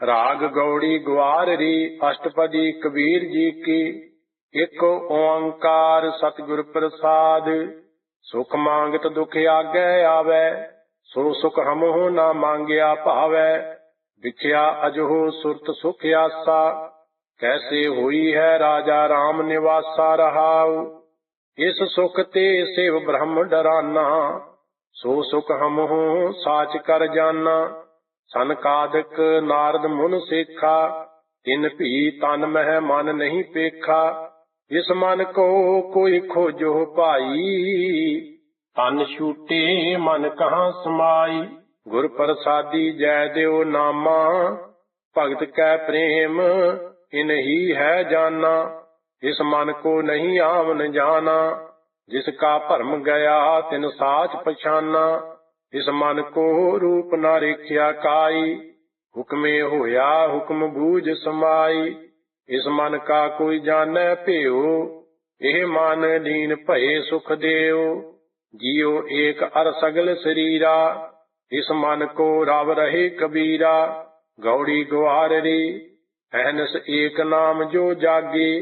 ਰਾਗ ਗੌੜੀ ਗਵਾਰਰੀ ਅਸ਼ਟਪਦੀ ਕਬੀਰ ਜੀ ਕੀ, ਇੱਕ ਓੰਕਾਰ ਸਤਿਗੁਰ ਪ੍ਰਸਾਦ। ਸੁਖ ਮੰਗਤ ਦੁਖ ਆਗੇ ਆਵੇ ਸੋ ਸੁਖ ਹਮਹੁ ਨਾ ਮੰਗਿਆ ਭਾਵੈ। ਵਿਖਿਆ ਅਜਹੋ ਸੁਰਤ ਸੁਖ ਆਸਾ, ਕੈਸੇ ਹੋਈ ਹੈ ਰਾਜਾ RAM ਨਿਵਾਸਾ ਰਹਾਉ। ਇਸ ਸੁਖ ਤੇ ਸਿਵ ਬ੍ਰਹਮ ਡਰਾਨਾ, ਸੋ ਸੁਖ ਹਮਹੁ ਸਾਚ ਕਰ ਜਾਨਾ। ਸੰਕਾਦਿਕ ਨਾਰਦ ਮੁਨ ਸੇਖਾ, ਤਿਨ ਭੀ ਤਨ ਮਹਿ ਮਨ ਨਹੀਂ ਪੇਖਾ ਇਸ ਮਨ ਕੋ ਕੋਈ ਖੋਜੋ ਭਾਈ। ਤਨ ਛੂਟੇ ਮਨ ਕਹਾ ਸਮਾਈ, ਗੁਰ ਪ੍ਰਸਾਦੀ ਜੈ ਦਿਓ ਨਾਮਾ, ਭਗਤ ਕੈ ਪ੍ਰੇਮ ਇਨਹੀ ਹੈ ਜਾਨਾ ਇਸ ਮਨ ਕੋ ਨਹੀਂ ਆਵਨ ਜਾਣਾ ਜਿਸ ਕਾ ਭਰਮ ਗਿਆ ਤਿਨ ਸਾਚ ਪਛਾਨਾ। ਇਸ ਮਨ ਕੋ ਰੂਪ ਨਾ ਰੇਖਿਆ ਕਾਈ, ਹੁਕਮੇ ਹੋਇਆ ਹੁਕਮ ਬੂਝ ਸਮਾਈ। ਇਸ ਮਨ ਕਾ ਕੋਈ ਜਾਣੈ ਭਿਓ ਇਹ ਮਨ ਲੀਨ ਭਏ ਸੁਖ ਦੇਉ। ਜੀਉ ਏਕ ਅਰ ਸਗਲ ਸਰੀਰਾ, ਇਸ ਮਨ ਕੋ ਰਵ ਰਹੇ ਕਬੀਰਾ। ਗੌੜੀ ਗਵਾਰਰੀ ਅਹਨਸ ਏਕ ਨਾਮ ਜੋ ਜਾਗੇ,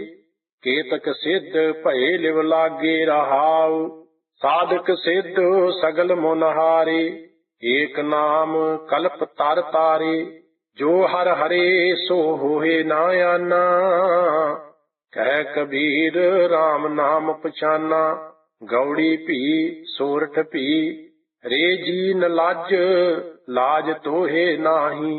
ਕੇਤਕ ਸਿੱਧ ਭਏ ਲਿਵ ਲਾਗੇ ਰਹਾਉ। ਸਾਧਕ ਸਿੱਧ ਸਗਲ ਮੁਨਹਾਰੇ ਏਕ ਨਾਮ ਕਲਪ ਤਰ ਤਾਰੇ, ਜੋ ਹਰ ਹਰੇ ਸੋ ਹੋਏ ਨਾ ਆਨਾ। ਕਹਿ ਕਬੀਰ RAM ਨਾਮ ਪਛਾਨਾ, ਗੌੜੀ ਭੀ ਸੋਰਠ ਭੀ, ਰੇ ਜੀ ਨ ਲਾਜ ਲਾਜ ਤੋਹੇ ਨਾਹੀ।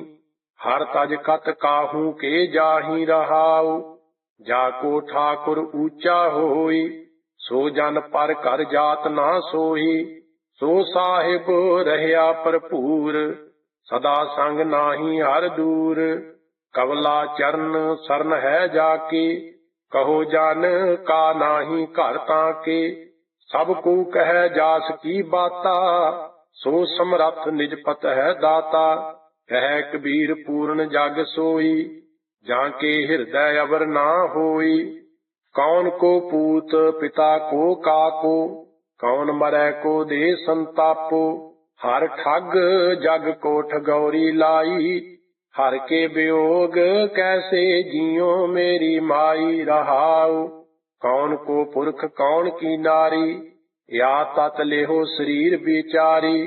ਹਰ ਤਜ ਕਤ ਕਾਹੂ ਕੇ ਜਾਹੀ ਰਹਾਉ, ਜਾ ਕੋ ਠਾਕੁਰ ਊਚਾ ਹੋਈ ਸੋ ਜਨ ਪਰ ਘਰ ਜਾਤ ਨਾ ਸੋਹੀ, ਸੋ ਸਾਹਿਬ ਰਹਿਆ ਭਰਪੂਰ, ਸਦਾ ਸੰਗ ਨਾਹੀ ਹਰ ਦੂਰ। ਕਵਲਾ ਚਰਨ ਸਰਨ ਹੈ ਜਾ ਕੇ, ਕਹੋ ਜਨ ਕਾ ਨਾਹੀ ਘਰ ਤਾਂ ਕੇ। ਸਭ ਕੋ ਕਹਿ ਜਾਸ ਕੀ ਬਾਤਾ, ਸੋ ਸਮਰੱਥ ਨਿਜਪਤ ਹੈ ਦਾਤਾ। ਕਹਿ ਕਬੀਰ ਪੂਰਨ ਜਗ ਸੋਈ, ਜਾਂ ਕੇ ਹਿਰਦੈ ਅਵਰ ਨਾ ਹੋਈ। ਕੌਣ ਕੋ ਪੂਤ ਪਿਤਾ ਕੋ ਕਾਕੋ, ਕੌਣ ਮਰੈ ਕੋ ਦੇ ਸੰਤਾਪੋ, ਹਰ ਠੱਗ ਜਗ ਕੋ ਠਗੌਰੀ ਲਾਈ, ਹਰ ਕੇ ਵਿਯੋਗ ਕੈਸੇ ਜਿਉ ਮੇਰੀ ਮਾਈ ਰਹਾਉ, ਕੌਣ ਕੋ ਪੁਰਖ ਕੌਣ ਕੀ ਨਾਰੀ, ਯਾ ਤਤ ਲੇਹੋ ਸਰੀਰ ਵਿਚਾਰੀ,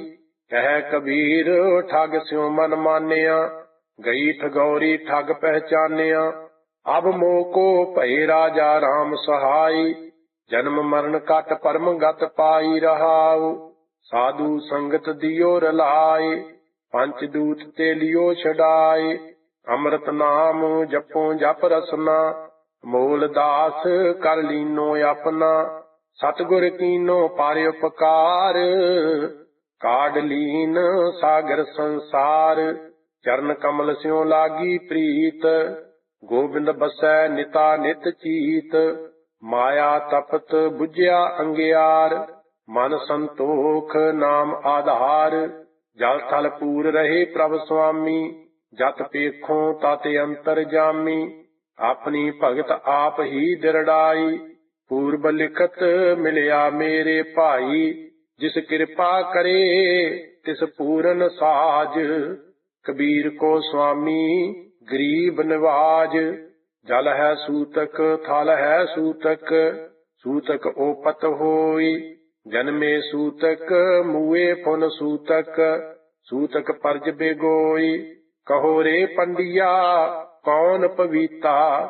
ਕਹਿ ਕਬੀਰ ਠਗ ਸਿਉ ਮਨ ਮਾਨਿਆ, ਗਈ ਠਗੌਰੀ ਠਗ ਪਹਿਚਾਨਿਆ ਅਬ ਮੋ ਕੋ ਭਈ ਰਾਜਾ RAM ਸਹਾਈ, ਜਨਮ ਮਰਨ ਕਟ ਪਰਮ ਗਤ ਪਾਈ ਰਹਾਉ। ਸਾਧੂ ਸੰਗਤ ਦਿਓ ਰਲਾਏ, ਪੰਚ ਦੂਤ ਤੇ ਲਿਓ ਛਡਾਏ। ਅੰਮ੍ਰਿਤ ਨਾਮ ਜਪੋ ਜਪ ਰਸਨਾ, ਮੂਲ ਦਾਸ ਕਰ ਲੀਨੋ ਆਪਣਾ। ਸਤਗੁਰ ਕੀਨੋ ਪਾਰਿ ਉਪਕਾਰ, ਕਾਢ ਲੀਨ ਸਾਗਰ ਸੰਸਾਰ। ਚਰਨ ਕਮਲ ਸਿਉ ਲਾਗੀ ਪ੍ਰੀਤ ਗੋਬਿੰਦ ਬਸੈ ਨਿਤਾ ਨਿਤ ਚੀਤ, ਮਾਇਆ ਤਪਤ 부ਝਿਆ ਅੰਗਿਆਰ, ਮਨ ਸੰਤੋਖ ਨਾਮ ਆਧਾਰ, ਜਲ ਥਲ ਪੂਰ ਰਹੇ ਪ੍ਰਭ ਸੁਆਮੀ, ਜਤ ਪੇਖੋਂ ਤਤ ਅੰਤਰ ਜਾਮੀ, ਆਪਣੀ ਭਗਤ ਆਪ ਹੀ ਦਿਰੜਾਈ, ਪੂਰਬ ਲਿਖਤ ਮਿਲਿਆ ਮੇਰੇ ਭਾਈ, ਜਿਸ ਕਿਰਪਾ ਕਰੇ ਤਿਸ ਪੂਰਨ ਸਾਜ, ਕਬੀਰ ਕੋ ਸੁਆਮੀ ਗਰੀਬ ਨਿਵਾਜ, ਜਲ ਹੈ ਸੂਤਕ, ਥਲ ਹੈ ਸੂਤਕ ਸੂਤਕ ਓਪਤ ਹੋਈ, ਜਨਮੇ ਸੂਤਕ, ਮੂਏ ਫੁਨ ਸੂਤਕ ਸੂਤਕ ਪਰਜ ਬੇਗੋਈ, ਕਹੋ ਰੇ ਪੰਡਿਆ, ਕੌਣ ਪਵੀਤਾ?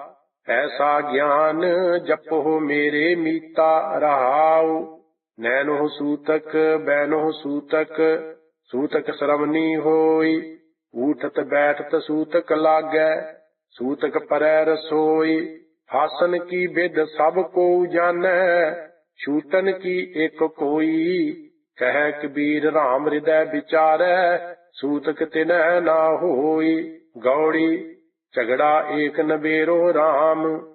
ਐਸਾ ਗਿਆਨ ਜਪੋ ਮੇਰੇ ਮੀਤਾ, ਰਹਾਉ। ਨੈਨੋ ਸੂਤਕ, ਬੈਨੋ ਸੂਤਕ ਸੂਤਕ ਸ਼ਰਮਨੀ ਹੋਈ ਊਠਤ ਬੈਠਤ ਸੂਤਕ ਲਾਗੈ, ਸੂਤਕ ਪਰੈ ਰਸੋਈ, ਹਾਸਨ ਕੀ ਬਿਦ ਸਭ ਕੋ ਜਾਣੈ, ਛੂਟਨ ਕੀ ਇੱਕ ਕੋਈ, ਕਹਿ ਕਬੀਰ ਰਾਮ ਹਿਰਦੈ ਵਿਚਾਰੈ, ਸੂਤਕ ਤਿਨੈ ਨਾ ਹੋਈ, ਗੌੜੀ, ਝਗੜਾ ਏਕ ਨਬੇਰੋ ਰਾਮ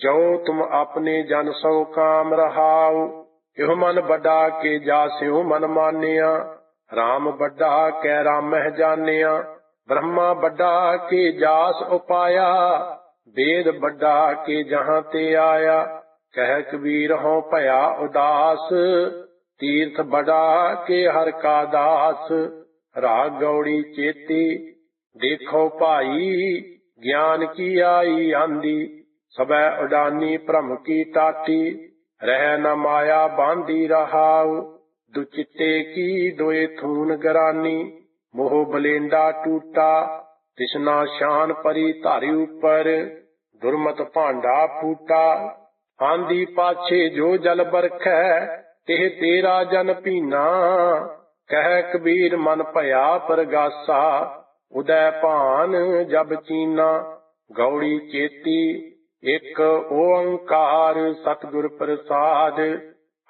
ਜੋ ਤੁਮ ਆਪਣੇ ਜਨ ਸੋ ਕਾਮ ਰਹਾਉ, ਇਹੋ ਮਨ ਵੱਡਾ ਕੇ ਜਾਸਿਓ ਮਨ ਮਾਨਿਆ RAM ਵੱਡਾ ਕੈ ਰਾਮਹਿ ਜਾਣਿਆ ਬ੍ਰਹਮਾ ਵੱਡਾ ਕੇ ਜਾਸ ਉਪਾਇਆ, ਵੇਦ ਵੱਡਾ ਕੇ ਜਹਾਂ ਤੇ ਆਇਆ। ਕਹਿ ਕਬੀਰ ਹਉ ਭਇਆ ਉਦਾਸ, ਤੀਰਥ ਬੜਾ ਕੇ ਹਰ ਕਾ ਦਾਸ। ਰਾਗ ਗੌੜੀ ਚੇਤੀ, ਦੇਖੋ ਭਾਈ, ਗਿਆਨ ਕੀ ਆਈ ਆਂਦੀ। ਸਬੈ ਉਡਾਨੀ ਭ੍ਰਮ ਕੀ ਟਾਟੀ, ਰਹਿ ਨ ਮਾਇਆ ਬਾਂਦੀ ਰਹਾਉ। ਦੁਚਿੱਤੇ ਕੀ ਦੋਏ ਥੂਨ ਗਰਾਨੀ। ਮੋਹ ਬਲੇਂਡਾ ਟੂਟਾ, ਤਿਸਨਾ ਸ਼ਾਨ ਪਰੀ ਧਾਰੀ ਉਪਰ, ਦੁਰਮਤ ਭਾਂਡਾ ਫੂਟਾ। ਆਂਦੀ ਪਾਛੇ ਜੋ ਜਲ ਬਰਖੈ, ਤਿਹ ਤੇਰਾ ਜਨ ਪੀਨਾ ਕਹਿ ਕਬੀਰ ਮਨ ਭਇਆ ਪਰਗਾਸਾ, ਉਦੈ ਭਾਨ ਜਬ ਚੀਨਾ। ਗੌੜੀ ਚੇਤੀ, ਇੱਕ ਓੰਕਾਰ ਸਤਿਗੁਰ ਪ੍ਰਸਾਦ।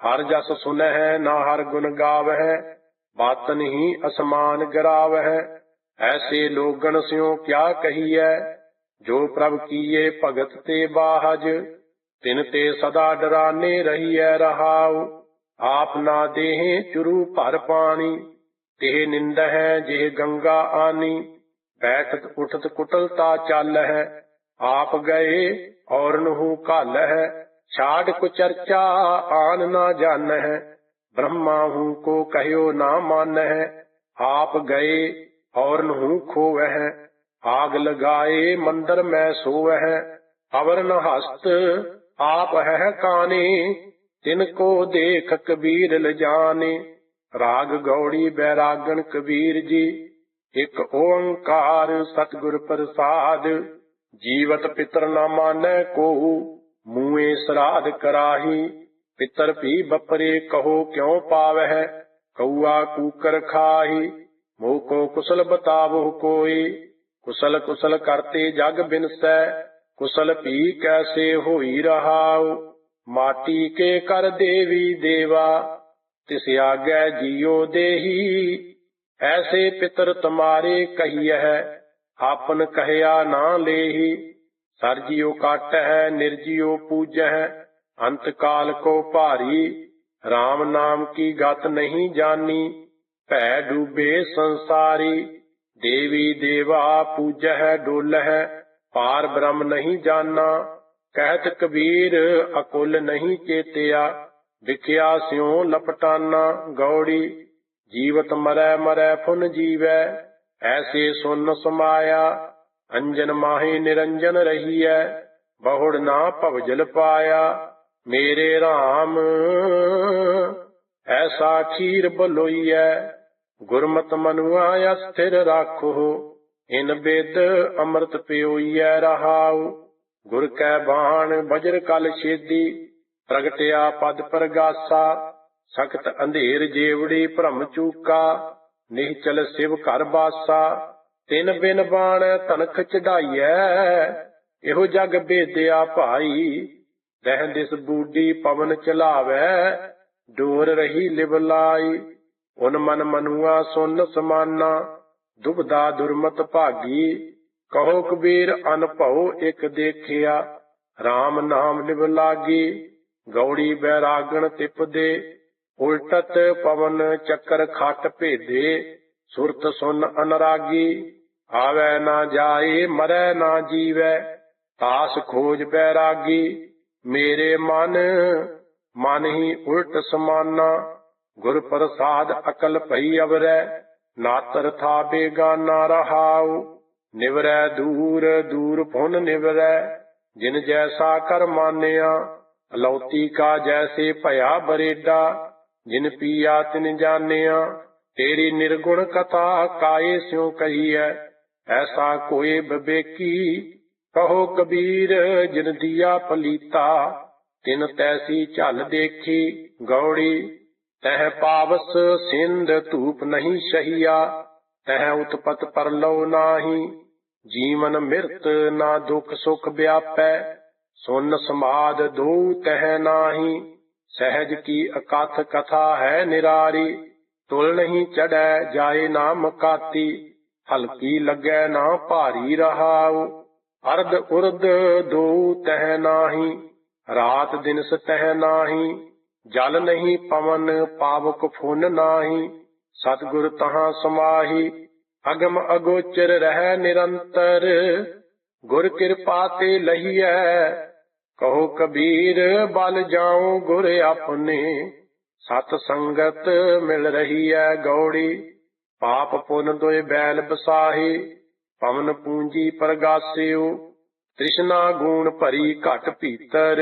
ਹਰ ਜਸ ਸੁਨਹਿ ਨਾ ਹਰ ਗੁਣ ਗਾਵਹਿ ਬਾਤਨ ਹੀ ਅਸਮਾਨ ਗਰਾਵਹਿ। ਐਸੇ ਲੋਗਣ ਸਿਓ ਕਿਆ ਕਹੀਐ? ਜੋ ਪ੍ਰਭ ਕੀਏ ਭਗਤ ਤੇ ਬਾਹਜ, ਤਿਨ ਤੇ ਸਦਾ ਡਰਾਨੇ ਰਹੀਐ ਰਹਾਉ। ਆਪ ਨਾ ਦੇਹੇ ਚੁਰੂ ਭਰ ਪਾਣੀ ਤੇ ਨਿੰਦ ਹੈ ਜਿਹ ਗੰਗਾ ਆਨੀ। ਬੈਠਤ ਉਠਤ ਕੁਟਲਤਾ ਚੱਲ ਹੈ ਆਪ ਗਏ ਔਰ ਨਹੂ ਘਲ ਹੈ ਛਾੜ ਕੋ ਚਰਚਾ ਆਨ ਨਾ ਜਾਣ ਹੈ ਬ੍ਰਹਮਾ ਹੂੰ ਕੋ ਕਹਿਓ ਨਾ ਮਾਨ ਆਪ ਗਏ ਔਰ ਨਹੂ ਖੋਵਹਿ, ਆਗ ਲਗਾਏ ਮੰਦਰ ਮੈਂ ਸੋਵਹਿ ਅਵਰ ਹਸਤ ਆਪ ਹੈ ਕਾਨੇ, ਤਿਨ ਕੋ ਦੇਖ ਕਬੀਰ ਲਜਾਨੇ, ਰਾਗ ਗੌੜੀ ਬੈਰਾਗਣ ਕਬੀਰ ਜੀ, ਇਕ ਓੰਕਾਰ ਸਤਿਗੁਰ ਪ੍ਰਸਾਦ, ਜੀਵਤ ਪਿਤਰ ਨਾ ਮਾਨੈ ਕੋ ਮੂਏ ਸਰਾਧ ਕਰਾਹੀ ਪਿਤਰ ਭੀ ਬਪਰੇ ਕਹੋ ਕਿਉ ਪਾਵਹਿ? ਕਊਆ ਕੂਕਰ ਖਾਹੀ ਮੋਹ ਕੋ ਕੁਸਲ ਬਤਾਵੋ ਕੋਈ ਕੁਸਲ ਕੁਸਲ ਕਰਤੇ ਜਗ ਬਿਨਸੈ, ਕੁਸਲ ਭੀ ਕੈਸੇ ਹੋਈ ਰਹਾਉ? ਮਾਟੀ ਕੇ ਕਰ ਦੇਵੀ ਦੇਵਾ, ਤਿਸ ਆਗੈ ਜੀਉ ਦੇਹੀ। ਐਸੇ ਪਿਤਰ ਤੁਮਾਰੇ ਕਹੀਐ, ਆਪਨ ਕਹਿਆ ਨਾ ਲੇਹੀ। ਸਰਜੀਉ ਕਾਟਹਿ, ਨਿਰਜੀਉ ਪੂਜਹਿ। ਅੰਤ ਕਾਲ ਕੋ ਭਾਰੀ RAM ਨਾਮ ਕੀ ਗਤ ਨਹੀਂ ਜਾਨੀ, ਭੈ ਡੂਬੇ ਸੰਸਾਰੀ, ਦੇਵੀ ਦੇਵਾ ਪੂਜਹਿ ਡੋਲਹਿ, ਪਾਰ ਬ੍ਰਹਮ ਨਹੀਂ ਜਾਨਾ, ਕਹਿਤ ਕਬੀਰ ਅਕੁਲ ਨਹੀਂ ਚੇਤਿਆ, ਵਿਖਿਆ ਸਿਉ ਲਪਟਾਨਾ ਗੌੜੀ, ਜੀਵਤ ਮਰੈ ਮਰੈ ਫੁਨ ਜੀਵੈ, ਐਸੇ ਸੁਨ ਸਮਾਇਆ, ਅੰਜਨ ਮਾਹੀ ਨਿਰੰਜਨ ਰਹੀਐ, ਬਹੁੜ ਨਾ ਭਵਜਲ ਪਾਇਆ ਮੇਰੇ RAM ਐਸਾ ਖੀਰ ਬਲੋਈਐ। ਗੁਰਮਤ ਮਨੁਆ ਅਸਥਿਰ ਰਾਖੋ, ਇਨ ਬੇਦ ਅੰਮ੍ਰਿਤ ਪਿਓਈਐ ਰਹਾਉ। ਗੁਰ ਕੈ ਬਾਣ, ਬਜਰ ਕਲ ਛੇਦੀ, ਪ੍ਰਗਟਿਆ ਪਦ ਪ੍ਰਗਾਸਾ। ਸਖਤ ਅੰਧੇਰ ਜੇਵੜੀ ਭ੍ਰਮ ਚੂਕਾ, ਨਿਹਚਲ ਸਿਵ ਘਰ ਬਾਸਾ। ਤਿਨ ਬਿਨ ਬਾਣ ਤਨਖ ਚੜਾਈਐ, ਇਹੋ ਜਗ ਬੇਦਿਆ ਭਾਈ। ਦਹਿ ਦਿਸ ਬੂਡੀ ਪਵਨ ਚਲਾਵੈ, ਡੋਰ ਰਹੀ ਲਿਵ ਲਾਈ। ਉਨ ਮਨ ਮਨੁਆ ਸੁਨ ਸਮਾਨਾ, ਦੁਬਦਾ ਦੁਰਮਤ ਭਾਗੀ। ਕਹੋ ਕਬੀਰ, ਅਨਭਉ ਇਕ ਦੇਖਿਆ RAM ਨਾਮ ਲਿਵ ਲਾਗੀ। ਗੌੜੀ ਬੈਰਾਗਣ ਤਿਪਦੇ, ਉਲਟਤ ਪਵਨ ਚੱਕਰ ਖਟ ਭੇਦੇ। ਸੁਰਤ ਸੁਨ ਅਨਰਾਗੀ, ਆਵੈ ਨਾ ਜਾਏ, ਮਰੈ ਨਾ ਜੀਵੈ, ਤਾਸ ਖੋਜ ਬੈਰਾਗੀ। ਮੇਰੇ ਮਨ ਮਨ ਹੀ ਉਲਟ ਸਮਾਨਾ। ਗੁਰ ਪ੍ਰਸਾਦ ਅਕਲ ਭਈ ਅਵਰੈ, ਨਾਤਰ ਥਾ ਬੇਗਾਨਾ ਰਹਾਉ। ਨਿਵਰੈ ਦੂਰ ਦੂਰ ਫੁਨ ਨਿਵਰੈ, ਜਿਨ ਜੈਸਾ ਕਰ ਮਾਨਿਆ। ਅਲੌਤੀ ਕਾ ਜੈਸੇ ਭਇਆ ਬਰੇਡਾ, ਜਿਨ ਪੀਆ ਤਿਨ ਜਾਣਿਆ। ਤੇਰੀ ਨਿਰਗੁਣ ਕਥਾ ਕਾਏ ਸਿਉ ਕਹੀਐ, ਐਸਾ ਕੋਏ ਬਬੇਕੀ। ਕਹੋ ਕਬੀਰ, ਜਿਨ ਦੀਆ ਪਲੀਤਾ, ਤਿਨ ਤੈਸੀ ਝਲ ਦੇਖੀ ਗੌੜੀ। ਤਹ ਪਾਵਸ ਸਿੰਧ ਧੂਪ ਨਹੀਂ ਸਹੀਆ, ਤਹ ਉਤਪਤ ਪਰਲਉ ਨਾਹੀ। ਜੀਵਨ ਮਿਰਤ ਨਾ ਦੁਖ ਸੁਖ ਵਿਆਪੈ, ਸੁਨ ਸਮਾਦ ਦੋ ਤਹ ਨਾਹੀ। ਸਹਿਜ ਕੀ ਅਕਥ ਕਥਾ ਹੈ ਨਿਰਾਰੀ, ਤੁਲ ਨਹੀਂ ਚੜੈ ਜਾਏ ਨਾ ਮਕਾਤੀ ਹਲਕੀ ਲੱਗੈ ਨਾ ਭਾਰੀ ਰਹਾਉ। ਅਰਧ ਉਰਧ ਦੋ ਤਹਿ ਨਾਹੀ, ਰਾਤ ਦਿਨ ਸਤਹ ਨਾਹੀ, ਜਲ ਨਹੀਂ ਪਵਨ ਪਾਵਕ ਫੁਨ ਨਾਹੀ, ਸਤਿਗੁਰ ਤਹਾਂ ਸਮਾਹੀ, ਅਗਮ ਅਗੋਚਰ ਰਹਿ ਨਿਰੰਤਰ, ਗੁਰ ਕਿਰਪਾ ਤੇ ਲਹੀਐ, ਕਹੋ ਕਬੀਰ ਬਲ ਜਾਉ ਗੁਰ ਆਪਣੇ, ਸਤ ਸੰਗਤ ਮਿਲ ਰਹੀ ਹੈ ਗੌੜੀ, ਪਾਪ ਪੁੰਨ ਦੋਇ ਬੈਲ ਬਸਾਹੀ ਪਵਨ ਪੂੰਜੀ ਪ੍ਰਗਾਸਿਓ, ਤ੍ਰਿਸ਼ਨਾ ਗੂਣ ਭਰੀ ਘਟ ਭੀਤਰ,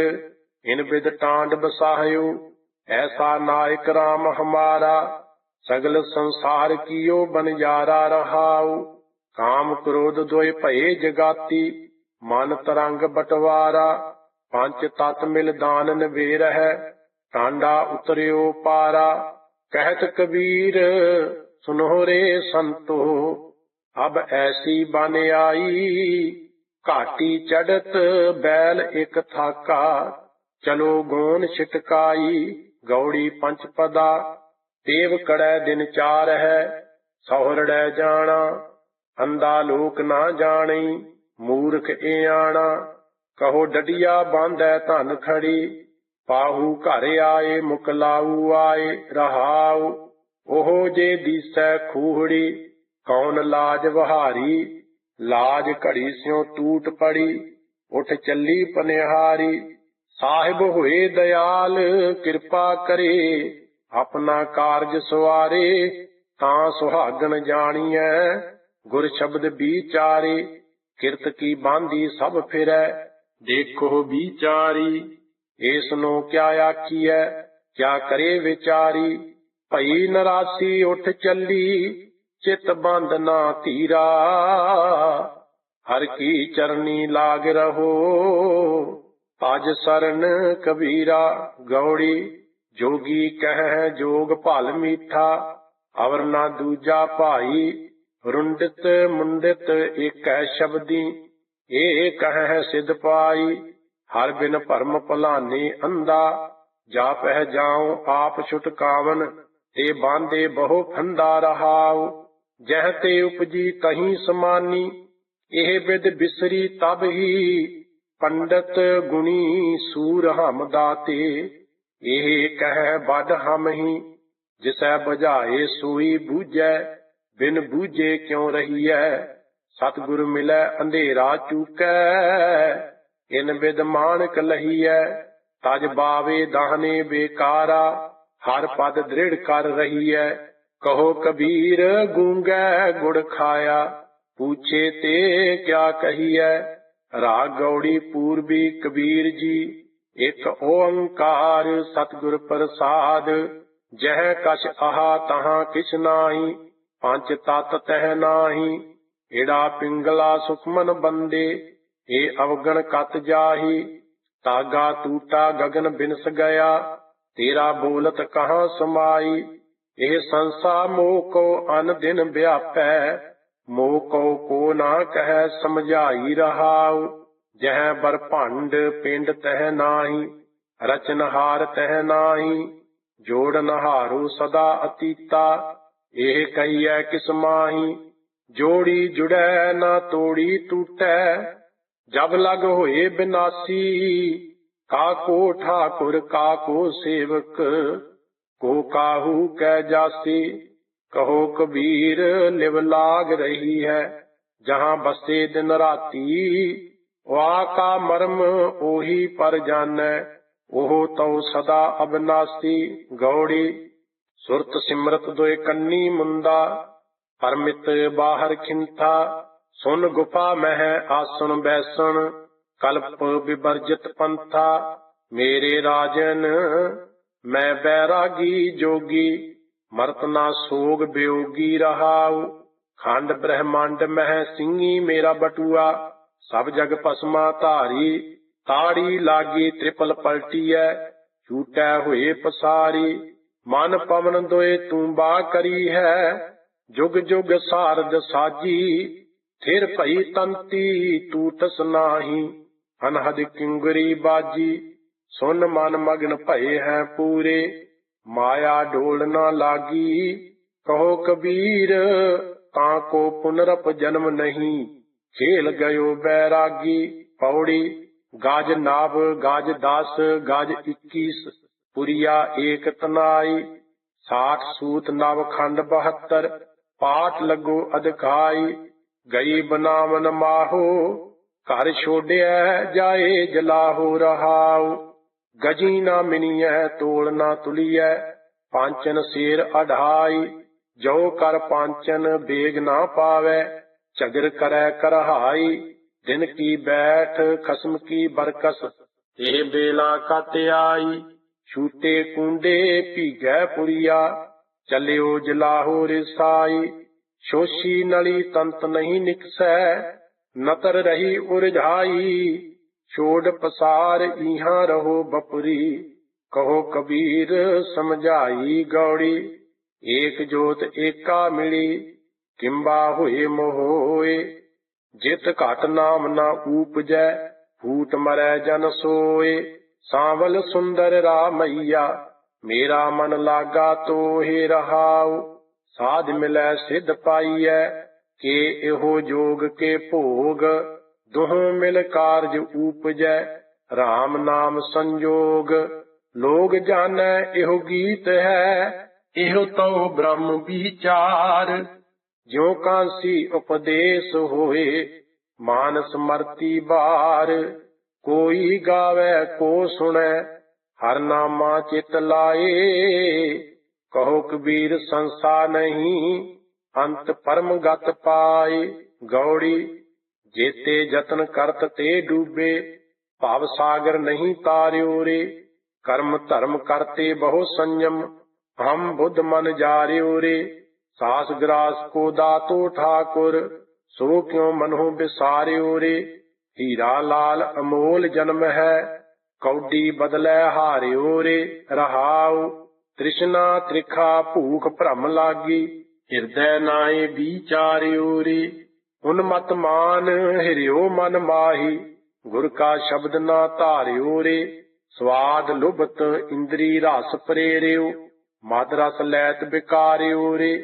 ਇਨ ਬਿਦ ਟਾਂਡ ਬਸਾਹਿਓ ਐਸਾ ਨਾਇਕ RAM ਹਮਾਰਾ, ਸਗਲ ਸੰਸਾਰ ਕੀਓ ਬਨਜਾਰਾ ਰਹਾਉ, ਕਾਮ ਕ੍ਰੋਧ ਦੋਇ ਭਏ ਜਗਾਤੀ, ਮਨ ਤਰੰਗ ਬਟਵਾਰਾ, ਪੰਜ ਤਤ ਮਿਲ ਦਾਨ ਨਵੇਰ ਹੈ, ਟਾਂਡਾ ਉਤਰਿਓ ਪਾਰਾ, ਕਹਿਤ ਕਬੀਰ ਸੁਨੋ ਰੇ ਸੰਤੋ। ਅਬ ਐਸੀ ਬਨ ਆਈ, ਘਾਟੀ ਚੜਤ ਬੈਲ ਇਕ ਥਾਕਾ, ਚਲੋ ਗੋਨ ਛਿਟਕਾਈ, ਗੌੜੀ ਪੰਚ ਪਦਾ ਤੇਵ ਕੜੈ ਦਿਨ ਚਾਰ ਹੈ, ਸਹੁਰੜੈ ਜਾਣਾ ਅੰਦਾ ਲੋਕ ਨਾ ਜਾਣੀ, ਮੂਰਖ ਏ ਆਣਾ, ਕਹੋ ਡਡਿਆ ਬਾਂਧੈ ਧਨ ਖੜੀ, ਪਾਹੂ ਘਰ ਆਏ, ਮੁਕਲਾਊ ਆਏ, ਰਹਾਉ, ਉਹ ਜੇ ਦੀਸੈ ਖੂਹੜੀ ਕੌਣ ਲਾਜ ਵਹਾਰੀ, ਲਾਜ ਘੜੀ ਸਿਉ ਟੂਟ ਪੜੀ, ਉਠ ਚੱਲੀ ਪਨਿਹਾਰੀ। ਸਾਹਿਬ ਹੋਏ ਦਇਆਲ, ਕਿਰਪਾ ਕਰੇ, ਆਪਣਾ ਕਾਰਜ ਸਵਾਰੇ, ਤਾਂ ਸੁਹਾਗਣ ਜਾਣੀਐ, ਗੁਰ ਸ਼ਬਦ ਵਿਚਾਰੇ ਕਿਰਤ ਕੀ ਬਾਂਦੀ ਸਭ ਫਿਰੈ, ਦੇਖੋ ਵਿਚਾਰੀ ਏਸ ਨੂੰ ਕਿਆ ਆਖੀਐ, ਕਿਆ ਕਰੇ ਵਿਚਾਰੀ। ਭਈ ਨਰਾਸੀ ਉਠ ਚੱਲੀ ਚਿਤ ਬੰਦ ਨਾ ਧੀਰਾ। ਹਰ ਕੀ ਚਰਨੀ ਲਾਗ ਰਹੋ ਅਜ ਸਰਨ ਕਬੀਰਾ। ਗੌੜੀ ਜੋਗੀ ਕਹਿ ਜੋਗ ਭਲ ਮੀਠਾ। ਅਵਰ ਨਾ ਦੂਜਾ ਭਾਈ, ਰੁੰਡਿਤ ਮੁੰਡਿਤ ਏਕੈ ਸ਼ਬਦੀ। ਏ ਕਹਿ ਸਿਧ ਪਾਈ, ਹਰ ਬਿਨ ਭਰਮ ਭਲਾਨੇ ਅੰਦਾ ਜਾ ਪਹਿ ਜਾਉ ਆਪ ਛੁਟਕਾਵਨ, ਤੇ ਬਾਂਦੇ ਬਹੁ ਫੰਦਾ ਰਹਾਉ। ਜਹ ਤੇ ਉਪਜੀ ਤਹੀਂ ਸਮਾਨੀ, ਇਹ ਬਿਦ ਬਿਸਰੀ ਤਬ ਹੀ ਪੰਡਤ ਗੁਣੀ ਸੂਰ ਹਮ ਦਾਤੇ। ਇਹ ਕਹਿ ਬਦ ਹਮ ਹੀ, ਜਿਸੈ ਬੁਝਾਏ ਸੋਈ ਬੂਝੈ, ਬਿਨ ਬੂਝੇ ਕਿਉ ਰਹੀਐ? ਸਤਿਗੁਰ ਮਿਲੈ ਅੰਧੇਰਾ ਚੂਕੈ, ਇਨ ਬਿਦ ਮਾਨਕ ਲਹੀਐ। ਤਜ ਬਾਵੇ ਦਾਹਨੇ ਬੇਕਾਰਾ, ਹਰ ਪਦ ਦ੍ਰਿੜ ਕਰ ਰਹੀਐ। ਕਹੋ ਕਬੀਰ, ਗੂੰਗੈ ਗੁੜ ਖਾਇਆ। ਪੂਛੇ ਤੇ ਕਿਆ ਕਹੀਐ? ਰਾਗ ਗੌੜੀ ਪੂਰਬੀ ਕਬੀਰ ਜੀ, ਇਕ ਓੰਕਾਰ ਸਤਿਗੁਰ ਪ੍ਰਸਾਦ। ਜਹ ਕਛ ਆਹਾ ਤਹਾਂ ਕਿਛ ਨਾਹੀ, ਪੰਜ ਤਤ ਤਹਿ ਨਾਹੀ। ਏੜਾ ਪਿੰਗਲਾ ਸੁਖਮਨ ਬੰਦੇ, ਏ ਅਵਗਣ ਕਤ ਜਾਹੀ। ਤਾਗਾ ਟੂਟਾ ਗਗਨ ਬਿਨਸ ਗਿਆ, ਤੇਰਾ ਬੋਲਤ ਕਹਾ ਸਮਾਈ? ਇਹ ਸੰਸਾ ਮੋਹ ਕੋ ਅਨ ਦਿਨ ਵਿਆਪੈ, ਮੋਹ ਕੋ ਕੋ ਨਾ ਕਹਿ ਸਮਝਾਈ ਰਹਾਉ, ਜਹ ਬਰ ਭੰਡ ਪਿੰਡ ਤਹਿ ਨਾਹੀ ਰਚਨਹਾਰ ਤਹਿ ਨਾਹੀ, ਜੋੜ ਨਹਾਰੂ ਸਦਾ ਅਤੀਤਾ, ਇਹ ਕਹੀਐ ਕਿਸ ਮਾਹੀ, ਜੋੜੀ ਜੁੜੈ ਨਾ ਤੋੜੀ ਟੂਟੈ, ਜਬ ਲਗ ਹੋਏ ਬਿਨਾਸੀ, ਕਾ ਕੋ ਠਾਕੁਰ ਕਾ ਕੋ ਸੇਵਕ ਕੋ ਕਾਹੂ ਕੈ ਜਾਸੀ, ਕਹੋ ਕਬੀਰ ਲਿਵ ਲਾਗ ਰਹੀ ਹੈ। ਜਹਾਂ ਬਸੇ ਦਿਨ ਰਾਤੀ, ਵਾ ਕਾ ਮਰਮ ਉਹੀ ਪਰ ਜਾਣੈ। ਉਹ ਤਉ ਸਦਾ ਅਬਨਾਸੀ ਗੌੜੀ। ਸੁਰਤ ਸਿਮਰਤ ਦੋਇ ਕੰਨੀ ਮੁੰਦਾ, ਪਰਮਿਤ ਬਾਹਰ ਖਿੰਥਾ। ਸੁਨ ਗੁਫਾ ਮਹਿ ਆਸਣ ਬੈਸਣ, ਕਲਪ ਵਿਵਰਜਿਤ ਪੰਥਾ। ਮੇਰੇ ਰਾਜਨ ਮੈਂ ਬੈਰਾਗੀ ਜੋਗੀ, ਮਰਤ ਨਾ ਸੋਗ ਬਿਯੋਗੀ ਰਹਾਉ। ਖੰਡ ਬ੍ਰਹਮੰਡ ਮਹਿ ਸਿੰਘੀ ਮੇਰਾ ਬਟੂਆ। ਸਭ ਜਗ ਪਸਮਾ ਧਾਰੀ, ਤਾੜੀ ਲਾਗੀ ਤ੍ਰਿਪਲ ਪਲਟੀਐ। ਝੂਟੈ ਹੋਏ ਪਸਾਰੀ, ਮਨ ਪਵਨ ਦੋਏ ਤੂੰ ਬਾ ਕਰੀ ਹੈ ਜੁਗ ਜੁਗ ਸਾਰਦ ਸਾਜੀ, ਥਿਰ ਭਈ ਤੰਤੀ ਟੂਟਸ ਨਾਹੀ। ਅਨਹਦ ਕਿੰਗਰੀ ਬਾਜੀ। ਸੁਨ ਮਨ ਮਗਨ ਭਏ ਹੈ ਪੂਰੇ, ਮਾਇਆ ਢੋਲ ਨਾ ਲਾਗੀ। ਕਹੋ ਕਬੀਰ, ਤਾਂ ਕੋ ਪੁਨਰਪ ਜਨਮ ਨਹੀਂ। ਖੇਲ ਗਇਓ ਬੈਰਾਗੀ, ਪੌੜੀ। ਗਾਜ ਨਾਭ ਗਾਜ 10 ਗਾਜ 21 ਪੁਰੀਆ ਏਕ ਤਨਾਈ। ਸਾਠ ਸੂਤ ਨਵ ਖੰਡ 72 ਪਾਠ ਲੱਗੋ ਅਧਿਕਾਈ। ਗਈ ਬਨਾਵਨ ਮਾਹੋ, ਘਰ ਛੋੜਿਆ ਜਾਏ ਜਲਾਹੋ ਰਹਾਉ। ਗਜੀ ਨਾ ਮਿਨੀਐ, ਤੋਲ ਨਾ ਤੁਲੀਐ, ਪਾਂਚਨ ਸੇਰ ਅਢਾਈ, ਜੋ ਕਰ ਪਾਂਚਨ ਬੇਗ ਨਾ ਪਾਵੈ, ਝਗਰ ਕਰੈ ਕਰਹਾਈ, ਦਿਨ ਕੀ ਬੈਠ ਖਸਮ ਕੀ ਬਰਕਸ ਇਹ ਬੇਲਾ ਕਤ ਆਈ, ਛੂਟੇ ਕੁੰਡੇ ਭੀਗੈ ਪੁਰੀਆ, ਚੱਲਿਓ ਜਲਾਹੋ ਰਿਸਾਈ, ਸ਼ੋਸ਼ੀ ਨਲੀ ਤੰਤ ਨਹੀਂ ਨਿਕਸੈ, ਨਤਰ ਰਹੀ ਉਰਝਾਈ ਛੋੜ ਪਸਾਰ ਇਹਾਂ ਰਹੋ ਬਪਰੀ, ਕਹੋ ਕਬੀਰ ਸਮਝਾਈ ਗੌੜੀ, ਏਕ ਜੋਤ ਏਕਾ ਮਿਲੀ, ਕਿੰਬਾ ਹੋਏ ਮੋਹੋਏ, ਜਿਤ ਘਟ ਨਾਮ ਨਾ ਊਪਜੈ, ਫੂਟ ਮਰੈ ਜਨ ਸੋਏ, ਸਾਵਲ ਸੁੰਦਰ ਰਾਮਈਆ, ਮੇਰਾ ਮਨ ਲਾਗਾ ਤੋਹਿ ਰਹਾਉ, ਸਾਧ ਮਿਲੈ ਸਿਧ ਪਾਈਐ, ਕੇ ਇਹੋ ਜੋਗ ਕੇ ਭੋਗ ਦੁਹ ਮਿਲ ਕਾਰਜ ਊਪਜੈ RAM ਨਾਮ ਸੰਜੋਗ। ਲੋਗ ਜਾਣੈ ਇਹੋ ਗੀਤ ਹੈ, ਇਹੋ ਤਉ ਬ੍ਰਹਮ ਵਿਚਾਰ। ਜਿਉ ਕਾਂਸੀ ਉਪਦੇਸ਼ ਹੋਏ ਮਾਨ ਸਮਰਤੀ ਬਾਰ। ਕੋਈ ਗਾਵੇ, ਕੋ ਸੁਣੈ, ਹਰ ਨਾਮਾ ਚਿਤ ਲਾਏ। ਕਹੋ ਕਬੀਰ ਸੰਸਾ ਨਹੀਂ, ਅੰਤ ਪਰਮ ਗਤ ਪਾਏ। ਗੌੜੀ ਜੇਤੇ ਯਤਨ ਕਰਤ ਤੇ ਡੂਬੇ, ਭਵ ਸਾਗਰ ਨਹੀਂ ਤਾਰਿਓ ਰੇ। ਕਰਮ ਧਰਮ ਕਰਤੇ ਬਹੁ ਸੰਜਮ, ਹਮ ਬੁੱਧ ਮਨ ਜਾਰਿਓ ਰੇ। ਸਾਸ ਗਰਾਸ ਕੋ ਦਾਤੋ ਠਾਕੁਰ, ਸੋ ਕਿਉ ਮਨਹੁ ਬਿਸਾਰਿਓ ਰੇ। ਹੀਰਾ ਲਾਲ ਅਮੋਲ ਜਨਮ ਹੈ, ਕੌਡੀ ਬਦਲੈ ਹਾਰਿਓ ਰੇ। ਰਹਾਉ, ਤ੍ਰਿਸ਼ਨਾ ਤ੍ਰਿਖਾ ਭੂਖ ਭ੍ਰਮ ਲਾਗੀ, ਹਿਰਦੈ ਨਾਏ ਵਿਚਾਰਿਓ ਰੇ। ਉਨਮਤ ਮਾਨ, ਹਿਰਿਓ ਮਨ ਮਾਹੀ, ਗੁਰ ਕਾ ਸ਼ਬਦ ਨਾ ਧਾਰਿਓ ਰੇ, ਸਵਾਦ ਲੁਭਤ ਇੰਦਰੀ ਰਸ ਪ੍ਰੇਰਿਓ, ਮਦ ਰਸ ਲੈਤ ਬਿਕਾਰਿਓ ਰੇ,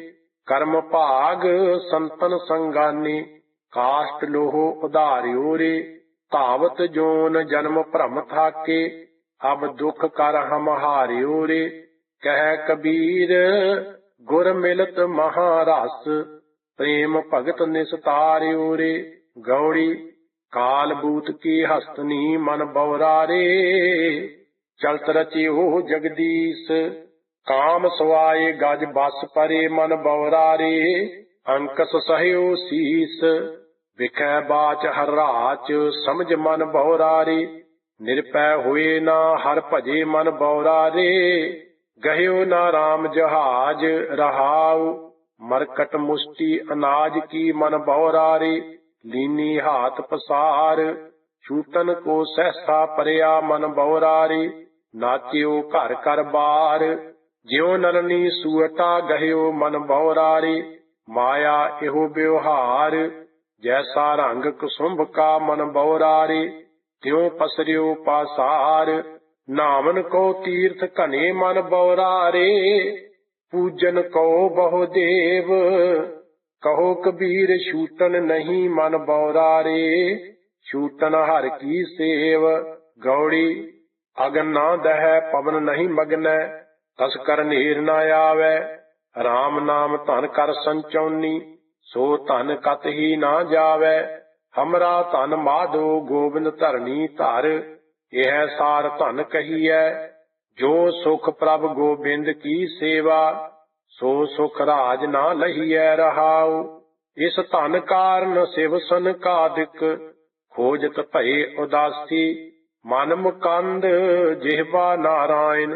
ਕਰਮ ਭਾਗ ਸੰਤਨ ਸੰਗਾਨੀ, ਕਾਸ਼ਟ ਲੋਹੋ ਉਧਾਰਿਓ ਰੇ, ਧਾਵਤ ਜੋਨ ਜਨਮ ਭ੍ਰਮ ਥਾਕੇ, ਅਬ ਦੁਖ ਕਰ ਹਮ ਹਾਰਿਓ ਰੇ, ਕਹਿ ਕਬੀਰ, ਗੁਰ ਮਿਲਤ ਮਹਾਰਸ ਪ੍ਰੇਮ ਭਗਤ ਨਿਸਤਾਰਿਓ ਰੇ ਗੌੜੀ ਕਾਲ ਬੂਤ ਕੀ ਹਸਤਨੀ ਮਨ ਬਉਰਾਰੇ ਚਲਤ ਰਚਿਓ ਜਗਦੀਸ਼, ਕਾਮ ਸਵਾਏ ਗਜ ਬਸ ਪਰੇ ਮਨ ਬਉਰਾਰੇ ਅੰਕਸ ਸਹਿਓ ਸੀਸ, ਵਿਖੈ ਬਾਚ ਹਰ ਰਾਚ ਸਮਝ ਮਨ ਬਉਰਾਰੇ ਨਿਰਪੈ ਹੋਏ ਨਾ ਹਰ ਭਜੇ ਮਨ ਬਉਰਾਰੇ ਗਹਿਓ ਨਾ RAM ਜਹਾਜ ਰਹਾਉ ਮਰਕਟ ਮੁਸ਼ਟੀ ਅਨਾਜ ਕੀ ਮਨ ਬਉਰਾਰੇ ਲੀਨੀ ਹਾਥ ਪਸਾਰ, ਛੂਟਨ ਕੋ ਸਹਸਾ ਪਰਿਆ ਮਨ ਬਉਰਾਰੇ ਨਾਚਿਓ ਘਰ ਘਰ ਬਾਰ, ਜਿਉ ਨਰਨੀ ਸੂਟਾ ਗਹਿਓ ਮਨ ਬਉਰਾਰੇ ਮਾਇਆ ਇਹੋ ਬਿਵਹਾਰ ਜੈਸਾ ਰੰਗ ਕੁਸੁੰਭ ਕਾ ਮਨ ਬਉਰਾਰੇ ਤਿਉ ਪਸਰਿਓ ਪਾਸਾਰ ਨਾਮਨ ਕੋ ਤੀਰਥ ਘਨੇ ਮਨ ਬਉਰਾਰੇ ਪੂਜਨ ਕੋ ਬਹੁ ਦੇਵ, ਕਹੋ ਕਬੀਰ ਛੂਟਨ ਨਹੀਂ ਮਨ ਬਉਰਾਰੇ ਛੂਟਨ ਹਰ ਕੀ ਸੇਵ, ਗੌੜੀ, ਅਗਨ ਨਾ ਦਹਿ, ਪਵਨ ਨਹੀਂ ਮਗਨੈ, ਤਸ ਕਰ ਨੀਰ ਨਾ ਆਵੈ RAM ਨਾਮ ਧਨ ਕਰ ਸੰਚੌਨੀ ਸੋ ਧਨ ਕਤ ਹੀ ਨਾ ਜਾਵੈ, ਹਮਰਾ ਧਨ ਮਾਧੋ ਗੋਬਿੰਦ ਧਰਨੀ ਧਰ, ਇਹ ਸਾਰ ਧਨ ਕਹੀਐ ਜੋ ਸੁਖ ਪ੍ਰਭ ਗੋਬਿੰਦ ਕੀ ਸੇਵਾ, ਸੋ ਸੁਖ ਰਾਜ ਨਾ ਲਹੀਐ ਰਹਾਉ। ਇਸ ਧਨ ਕਾਰਨ ਸਿਵ ਸੰਕਾਦਿਕ ਖੋਜਤ ਭਏ ਉਦਾਸੀ। ਮਨ ਮੁਕੰਦ, ਜਿਹਵਾ ਨਾਰਾਇਣ,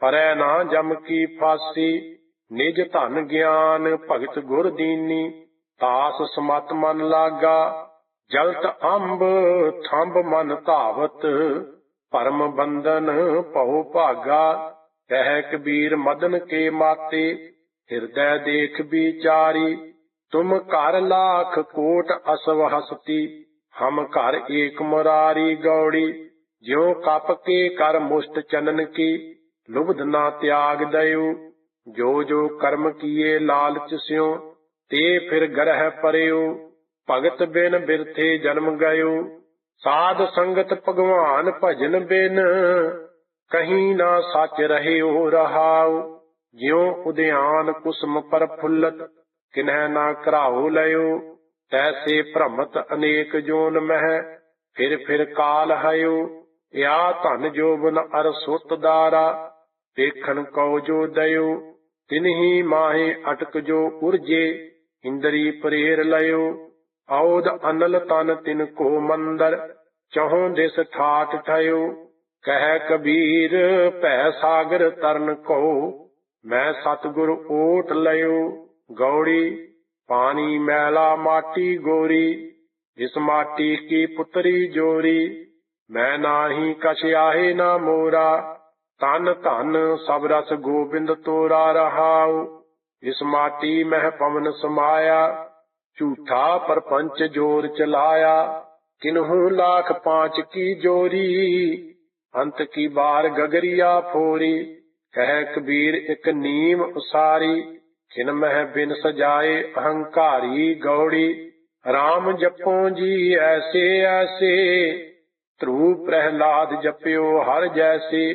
ਪਰੈ ਨਾ ਜਮ ਕੀ ਫਾਸੀ। ਨਿਜ ਧਨ ਗਿਆਨ ਭਗਤ ਗੁਰ ਦੀਨੀ, ਤਾਸ ਸਮਤ ਮਨ ਲਾਗਾ। ਜਲਤ ਅੰਬ, ਥੰਬ ਮਨ ਧਾਵਤ। ਪਰਮ ਬੰਧਨ ਭਉ ਭਾਗਾ ਕਹਿ ਕਬੀਰ ਮਦਨ ਕੇ ਮਾਤੇ, ਹਿਰਦੈ ਦੇਖ ਵਿਚਾਰੀ, ਤੁਮ ਘਰ ਲਾਖ ਕੋਟ ਅਸਵ ਹਸਤੀ, ਹਮ ਘਰ ਏਕ ਮੁਰਾਰੀ ਗੌੜੀ, ਜਿਉ ਕਪ ਕੇ ਕਰ ਮੁਸ਼ਟ ਚਨਨ ਕੀ, ਲੁਬਧ ਨਾ ਤਿਆਗ ਦਇਓ, ਜੋ ਜੋ ਕਰਮ ਕੀਏ ਲਾਲਚ ਸਿਉ, ਤੇ ਫਿਰ ਗਰਹ ਪਰਿਓ, ਭਗਤ ਬਿਨ ਬਿਰਥੇ ਜਨਮ ਗਇਓ ਸਾਧ ਸੰਗਤ ਭਗਵਾਨ ਭਜਨ ਬਿਨ। ਕਹੀਂ ਨਾ ਸੱਚ ਰਹਿਓ ਰਹਾਉ, ਜਿਉ ਉਦਿਆਨ ਕੁਸਮ ਪਰ ਫੁੱਲਤ, ਕਿਨਹਿ ਨਾ ਕਰਾਉ ਲਿਓ ਤੈਸੇ ਭ੍ਰਮਤ ਅਨੇਕ ਜੋਨ ਮਹਿ, ਫਿਰ ਫਿਰ ਕਾਲ ਹਇਓ। ਯਾ ਧਨ ਜੋਬਨ ਅਰ ਸੁਤ ਦਾਰਾ, ਦੇਖਣ ਕਉ ਜੋ ਦਇਓ। ਤਿਨਹੀ ਮਾਹੇ ਅਟਕ ਜੋ ਉਰਜੇ ਇੰਦਰੀ ਪ੍ਰੇਰ ਲਿਓ ਔਦ ਅਨਲ ਤਨ ਤਿਨ ਕੋ ਮੰਦਰ, ਚਹੋਂ ਦਿਸ ਠਾਟ ਠਇਓ ਕਹਿ ਕਬੀਰ, ਭੈ ਸਾਗਰ ਤਰਨ ਕੋ ਮੈਂ ਸਤਿਗੁਰ ਓਟ ਲਿਓ ਗੌੜੀ, ਪਾਣੀ ਮੈਲਾ ਮਾਟੀ ਗੋਰੀ। ਜਿਸ ਮਾਟੀ ਕੀ ਪੁੱਤਰੀ ਜੋਰੀ। ਮੈਂ ਨਾਹੀ ਕਛ ਆਹੇ ਨਾ ਮੋਰਾ। ਤਨ ਧਨ ਸਭ ਰਸ ਗੋਬਿੰਦ ਤੋਰਾ ਰਹਾਉ। ਇਸ ਮਾਟੀ ਮਹਿ ਪਵਨ ਸਮਾਇਆ ਝੂਠਾ ਪਰਪੰਚ ਜੋਰ ਚਲਾਇਆ, ਕਿਨਹੂ ਲਾਖ ਪਾਂਚ ਕੀ ਜੋਰੀ? ਅੰਤ ਕੀ ਬਾਰ ਗਗਰੀਆ ਫੋਰੀ? ਕਹਿ ਕਬੀਰ ਇੱਕ ਨੀਮ ਉਸਾਰੀ, ਖਿਨ ਮਹਿ ਬਿਨ ਸਜਾਏ ਅਹੰਕਾਰੀ ਗੌੜੀ। RAM ਜਪੋ ਜੀ ਐਸੇ ਐਸੇ, ਧਰੂ ਪ੍ਰਹਿਲਾਦ ਜਪਿਓ ਹਰ ਜੈਸੇ।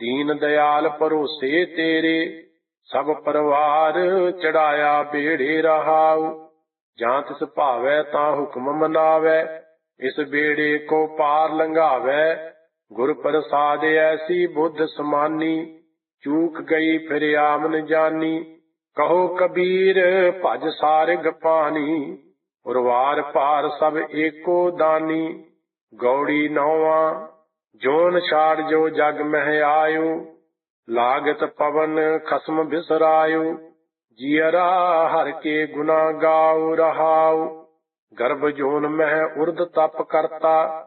ਦੀਨ ਦਿਆਲ ਭਰੋਸੇ ਤੇਰੇ, ਸਭ ਪਰਿਵਾਰ ਚੜਾਇਆ ਬੇੜੇ ਰਹਾਉ। ਜਾਂ ਤਿਸ ਭਾਵੈ ਤਾਂ ਹੁਕਮ ਮਨਾਵੈ, ਇਸ ਬੇੜੇ ਕੋ ਪਾਰ ਲੰਘਾਵੈ। ਗੁਰ ਪ੍ਰਸਾਦ ਐਸੀ ਬੁੱਧ ਸਮਾਨੀ, ਚੂਕ ਗਈ ਫਿਰ ਆਮਨ ਜਾਨੀ। ਕਹੋ ਕਬੀਰ, ਭਜ ਸਾਰਗ ਪਾਣੀ ਉਰਵਾਰ ਭਾਰ ਸਭ ਏਕੋ ਦਾਨੀ। ਗੌੜੀ ਨੌਵਾਂ, ਜੋਨ ਛਾੜ ਜੋ ਜਗ ਮਹਿ ਆਇਓ। ਲਾਗਤ ਪਵਨ ਖਸਮ ਬਿਸਰਾਇਓ। ਜੀਅਰਾ ਹਰ ਕੇ ਗੁਨਾ ਗਾਉ ਰਹਾਉ, ਗਰਭ ਜੋਨ ਮਹਿ ਉਰਦ ਤਪ ਕਰਤਾ,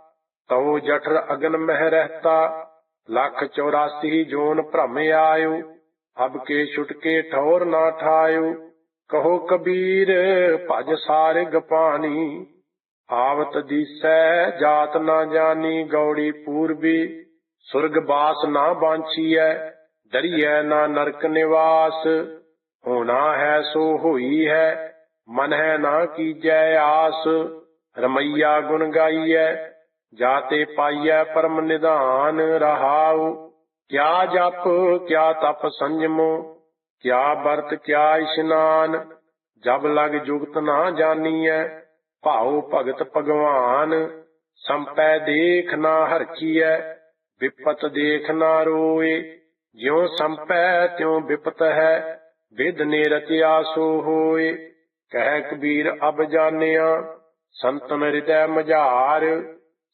ਤਉ ਜਠਰ ਅਗਨ ਮਹਿ ਰਹਤਾ, ਲੱਖ 84 ਜੋਨ ਭ੍ਰਮ ਆਇਓ ਅਬ ਕੇ ਛੁਟਕੇ ਠੌਰ ਨਾ ਠਾਇਓ ਕਹੋ ਕਬੀਰ ਭਜ ਸਾਰਗ ਪਾਣੀ, ਆਵਤ ਦੀਸੈ ਜਾਤ ਨਾ ਜਾਣੀ ਗੌੜੀ ਪੂਰਬੀ, ਸੁਰਗ ਬਾਸ ਨਾ ਬਾਂਛੀਐ, ਡਰੀਐ ਨਾ ਨਰਕ ਨਿਵਾਸ ਹੋਣਾ ਹੈ ਸੋ ਹੋਈ ਹੈ, ਮਨ ਹੈ ਨਾ ਕੀਜੈ ਆਸ, ਰਮਈਆ ਗੁਣ ਗਾਈਐ ਜਾਤੇ ਪਾਈਐ ਪਰਮ ਨਿਧਾਨ ਰਹਾਉ, ਕਿਆ ਜਪ, ਕਿਆ ਤਪ ਸੰਜਮੋ, ਕਿਆ ਵਰਤ, ਕਿਆ ਇਸ਼ਨਾਨ, ਜਬ ਲਗ ਜੁਗਤ ਨਾ ਜਾਣੀਐ ਭਾਉ ਭਗਤ ਭਗਵਾਨ, ਸੰਪੈ ਦੇਖ ਨਾ ਹਰਖੀਐ ਵਿਪਤ ਦੇਖ ਨਾ ਰੋਏ, ਜਿਉ ਸੰਪੈ ਤਿਉ ਵਿਪਤ ਹੈ ਵਿਦ ਨੇ ਰਚਿਆ ਸੋ ਹੋਏ, ਕਹਿ ਕਬੀਰ ਅਬ ਜਾਣਿਆ, ਸੰਤਨ ਹਿਰਦੈ ਮਝਾਰ,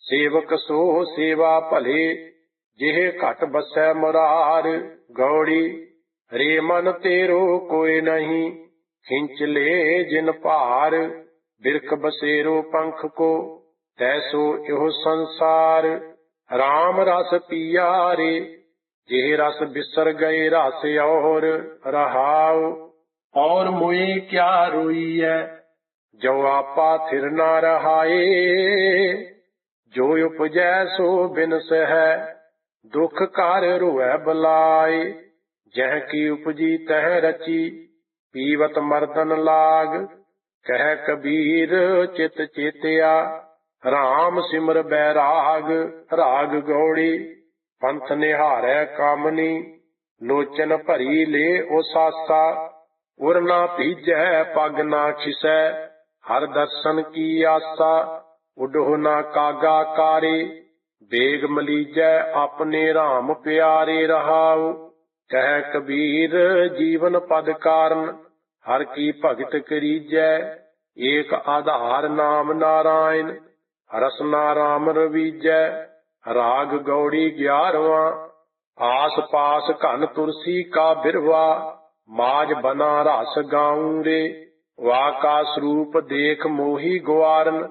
ਸੇਵਕ ਸੋ ਸੇਵਾ ਭਲੇ, ਜਿਹੇ ਘਟ ਬਸੈ ਮੁਰਾਰ, ਗੌੜੀ, ਰੇ ਮਨ ਤੇਰੋ ਕੋਈ ਨਹੀਂ, ਖਿੰਚ ਲੈ ਜਿਨ ਭਾਰ, ਬਿਰਖ ਬਸੇਰੋ ਪੰਖ ਕੋ ਤੈਸੋ ਇਹੋ ਸੰਸਾਰ RAM ਰਸ ਪੀਆਰੇ ਜਿਹ ਰਸ ਬਿਸਰ ਗਏ ਰਸ ਔਰ ਰਹਾਉ। ਔਰ ਮੁਈ ਕਿਆ ਰੋਈਐ? ਜੋ ਆਪਾ ਥਿਰ ਨਾ ਰਹਾਏ, ਜੋ ਉਪਜੈ ਸੋ ਬਿਨ ਸਹਿ। ਦੁਖ ਕਰ ਰੋਐ ਬਲਾਏ, ਜਹ ਕੀ ਉਪਜੀ ਤਹ ਰਚੀ, ਪੀਵਤ ਮਰਦਨ ਲਾਗ। ਕਹਿ ਕਬੀਰ ਚਿਤ ਚੇਤਿਆ RAM ਸਿਮਰ ਬੈਰਾਗ ਰਾਗ ਗੋੜੀ। ਪੰਥ ਨਿਹਾਰੈ ਕਾਮਨੀ, ਲੋਚਨ ਭਰੀ ਲੇ ਓਸਾਸਾ ਉਰ ਨਾ ਭੀਜੈ ਪਗ ਨਾ ਖਿਸੈ, ਹਰ ਦਰਸ਼ਨ ਕੀ ਆਸਾ ਉਡੋ ਨਾ ਕਾਗਾ ਕਾਰੇ, ਬੇਗ ਮਲੀਜੈ ਆਪਣੇ RAM ਪਿਆਰੇ ਰਹਾਉ, ਕਹਿ ਕਬੀਰ ਜੀਵਨ ਪਦ ਕਾਰਨ, ਹਰ ਕੀ ਭਗਤ ਕਰੀਜੈ, ਏਕ ਆਧਾਰ ਨਾਮ ਨਾਰਾਇਣ, ਰਸ ਨਾਰਾਮ ਰਵੀਜੈ ਰਾਗ ਗੌੜੀ 11ਵਾਂ ਆਸ ਪਾਸ ਘਨ ਤੁਰਸੀ ਕਾ ਬਿਰਵਾ ਮਾਜ ਬਨਾ ਰਸ ਗਾਉਂ ਰੇ। ਵਾ ਕਾ ਸਰੂਪ ਦੇਖ ਮੋਹੀ ਗਵਾਰਨ